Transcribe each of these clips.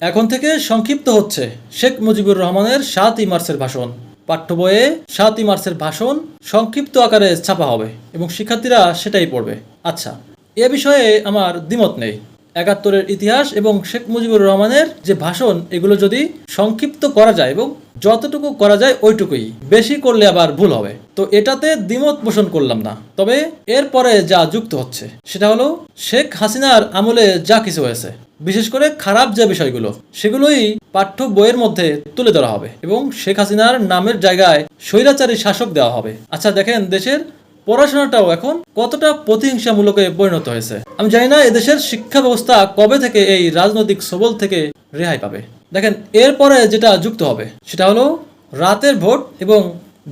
এখন থেকে সংক্ষিপ্ত হচ্ছে শেখ মুজিবুর রহমানের সাতই মার্চের ভাষণ। পাঠ্য বইয়ে সাতই মার্চের ভাষণ সংক্ষিপ্ত আকারে ছাপা হবে এবং শিক্ষার্থীরা সেটাই পড়বে। আচ্ছা এ বিষয়ে আমার দ্বিমত নেই। একাত্তরের ইতিহাস এবং শেখ মুজিবুর রহমানের যে ভাষণ, এগুলো যদি সংক্ষিপ্ত করা যায় এবং যতটুকু করা যায় ওইটুকুই। বেশি করলে আবার ভুল হবে। তো এটাতে দ্বিমত পোষণ করলাম না। তবে এরপরে যা যুক্ত হচ্ছে, সেটা হলো শেখ হাসিনার আমলে যা কিছু হয়েছে, বিশেষ করে খারাপ যে বিষয়গুলো, সেগুলোই পাঠ্য বইয়ের মধ্যে তুলে ধরা হবে এবং শেখ হাসিনার নামের জায়গায় স্বৈরাচারী শাসক দেওয়া হবে। আচ্ছা দেখেন, দেশের পড়াশোনাটাও এখন কতটা প্রতিহিংসামূলকে পরিণত হয়েছে? আমি জানি না এদেশের শিক্ষা ব্যবস্থা কবে থেকে এই রাজনৈতিক সবল থেকে রেহাই পাবে। দেখেন, এরপরে যেটা যুক্ত হবে, সেটা হলো রাতের ভোট এবং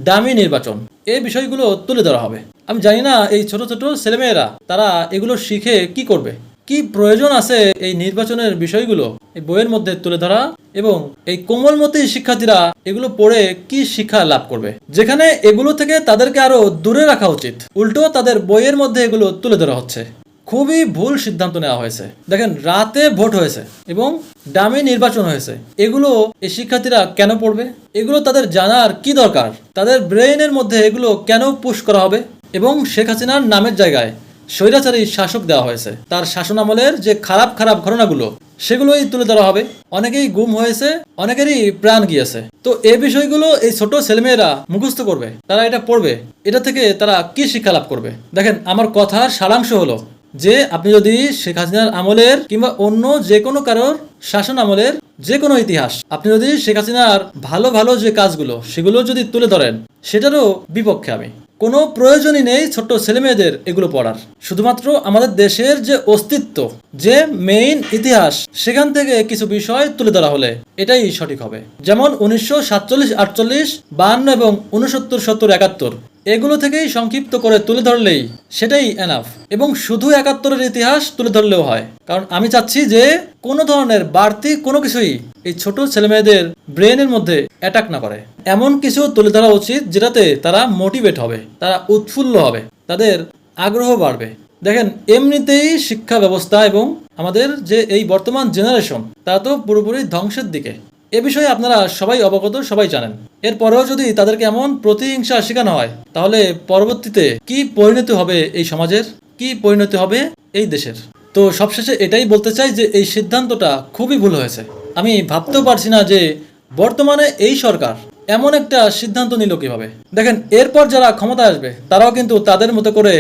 দামি নির্বাচন। এই বিষয়গুলো তুলে ধরা হবে। আমি জানি না এই ছোট ছোট ছেলেমেয়েরা, তারা এগুলো শিখে কি করবে? কি প্রয়োজন আছে এই নির্বাচনের বিষয়গুলো? এই বইয়ের মধ্যে তুলে ধরা এবং এই কোমলমতি শিক্ষার্থীরা এগুলো পড়ে কি শিক্ষা লাভ করবে? যেখানে এগুলো থেকে তাদেরকে আরও দূরে রাখা উচিত। উল্টো তাদের বইয়ের মধ্যে এগুলো তুলে ধরা হচ্ছে। খুবই ভুল সিদ্ধান্ত নেওয়া হয়েছে। দেখেন, রাতে ভোট হয়েছে এবং ডামি নির্বাচন হয়েছে। এগুলো এই শিক্ষার্থীরা কেন পড়বে? এগুলো তাদের জানার কি দরকার? তাদের ব্রেইনের মধ্যে এগুলো কেন পুশ করা হবে? এবং শেখ হাসিনার নামের জায়গায় স্বৈরাচারী শাসক দেওয়া হয়েছে। তার শাসনামলের যে খারাপ খারাপ ঘটনাগুলো, সেগুলোই তুলে ধরা হবে। অনেকেই গুম হয়েছে, অনেকেরই প্রাণ গিয়েছে। তো এই বিষয়গুলো এই ছোট ছেলেমেয়েরা মুখস্থ করবে। তারা এটা পড়বে। এটা থেকে তারা কি শিক্ষা লাভ করবে? দেখেন, আমার কথার সারাংশ হলো যে আপনি যদি শেখ হাসিনার আমলের কিংবা অন্য যে কোনো কারোর শাসন আমলের যে কোনো ইতিহাস, আপনি যদি শেখ হাসিনার ভালো ভালো যে কাজগুলো, সেগুলো যদি তুলে ধরেন, সেটারও বিপক্ষে আমি। কোনো প্রয়োজনই নেই ছোট্ট ছেলেমেয়েদের এগুলো পড়ার। শুধুমাত্র আমাদের দেশের যে অস্তিত্ব, যে মেইন ইতিহাস, সেখান থেকে কিছু বিষয় তুলে ধরা হলে এটাই সঠিক হবে। যেমন উনিশশো সাতচল্লিশ আটচল্লিশ, বাহান্ন এবং উনসত্তর, সত্তর, একাত্তর। এগুলো থেকেই সংক্ষিপ্ত করে তুলে ধরলেই সেটাই এনাফ এবং শুধু একাত্তরের ইতিহাস তুলে ধরলেও হয়। কারণ আমি চাচ্ছি যে কোনো ধরনের বাড়তি কোনো কিছুই এই ছোট ছেলেমেয়েদের ব্রেনের মধ্যে অ্যাটাক না করে। এমন কিছু তুলে ধরা উচিত যেটাতে তারা মোটিভেট হবে, তারা উৎফুল্ল হবে, তাদের আগ্রহ বাড়বে। দেখেন, এমনিতেই শিক্ষা ব্যবস্থা এবং আমাদের যে এই বর্তমান জেনারেশন তা তো পুরোপুরি ধ্বংসের দিকে। এ বিষয়ে আপনারা সবাই অবগত, সবাই জানেন। এরপরেও যদি তাদেরকে এমন প্রতিহিংসা শেখানো হয়, তাহলে পরবর্তীতে কি পরিণতি হবে এই সমাজের? কি পরিণতি হবে এই দেশের? তো সবশেষে এটাই বলতে চাই যে এই সিদ্ধান্তটা খুবই ভুল হয়েছে। আমি ভাবতেও পারছি না যে বর্তমানে এই সরকার এমন একটা সিদ্ধান্ত নিল কীভাবে। দেখেন, এরপর যারা ক্ষমতা আসবে, তারাও কিন্তু তাদের মতো করে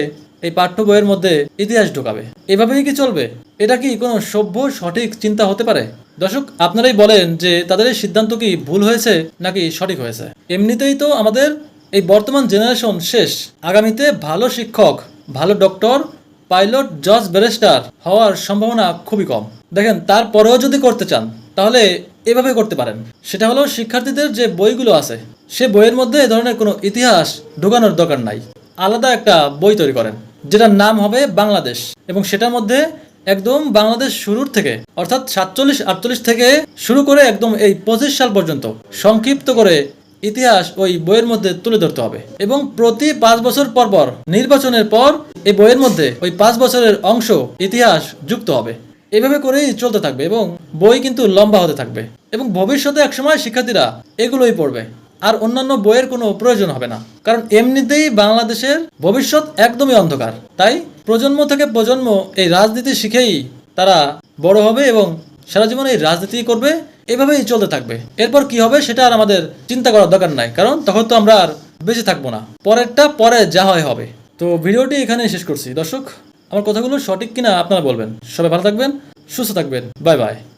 এই পাঠ্য বইয়ের মধ্যে ইতিহাস ঢোকাবে। এভাবেই কি চলবে? এটা কি কোনো সভ্য সঠিক চিন্তা হতে পারে? দর্শক, আপনারাই বলেন যে তাদের এই সিদ্ধান্ত কি ভুল হয়েছে নাকি সঠিক হয়েছে? এমনিতেই তো আমাদের এই বর্তমান জেনারেশন শেষ। আগামীতে ভালো শিক্ষক, ভালো ডক্টর পাইলট জজ ব্যারিস্টার হওয়ার সম্ভাবনা খুবই কম। দেখেন, তারপরেও যদি করতে চান, তাহলে এভাবে করতে পারেন। সেটা হলো শিক্ষার্থীদের যে বইগুলো আছে, সে বইয়ের মধ্যে এ ধরনের কোনো ইতিহাস ঢোকানোর দরকার নাই। আলাদা একটা বই তৈরি করেন, যেটার নাম হবে বাংলাদেশ। এবং সেটার মধ্যে একদম বাংলাদেশ শুরুর থেকে, অর্থাৎ সাতচল্লিশ, আটচল্লিশ থেকে শুরু করে একদম এই পঁচিশ সাল পর্যন্ত সংক্ষিপ্ত করে ইতিহাস ওই বইয়ের মধ্যে তুলে ধরতে হবে। এবং প্রতি পাঁচ বছর পর পর নির্বাচনের পর এই বইয়ের মধ্যে ওই পাঁচ বছরের অংশ ইতিহাস যুক্ত হবে। এভাবে করেই চলতে থাকবে এবং বই কিন্তু লম্বা হতে থাকবে। এবং ভবিষ্যতে একসময় শিক্ষার্থীরা এগুলোই পড়বে। আর অন্যান্য বইয়ের কোনো প্রয়োজন হবে না। কারণ এমনিতেই বাংলাদেশের ভবিষ্যৎ একদমই অন্ধকার। তাই প্রজন্ম থেকে প্রজন্ম এই রাজনীতি শিখেই তারা বড় হবে এবং সারা জীবন এই রাজনীতি করবে, এভাবেই চলতে থাকবে। এরপর কি হবে সেটা আর আমাদের চিন্তা করার দরকার নাই, কারণ তখন তো আমরা আর বেঁচে থাকব না। পরেরটা, পরে যা হয় হবে। তো ভিডিওটি এখানে শেষ করছি। দর্শক, আমার কথাগুলো সঠিক কিনা আপনারা বলবেন। সবাই ভালো থাকবেন, সুস্থ থাকবেন। Bye bye.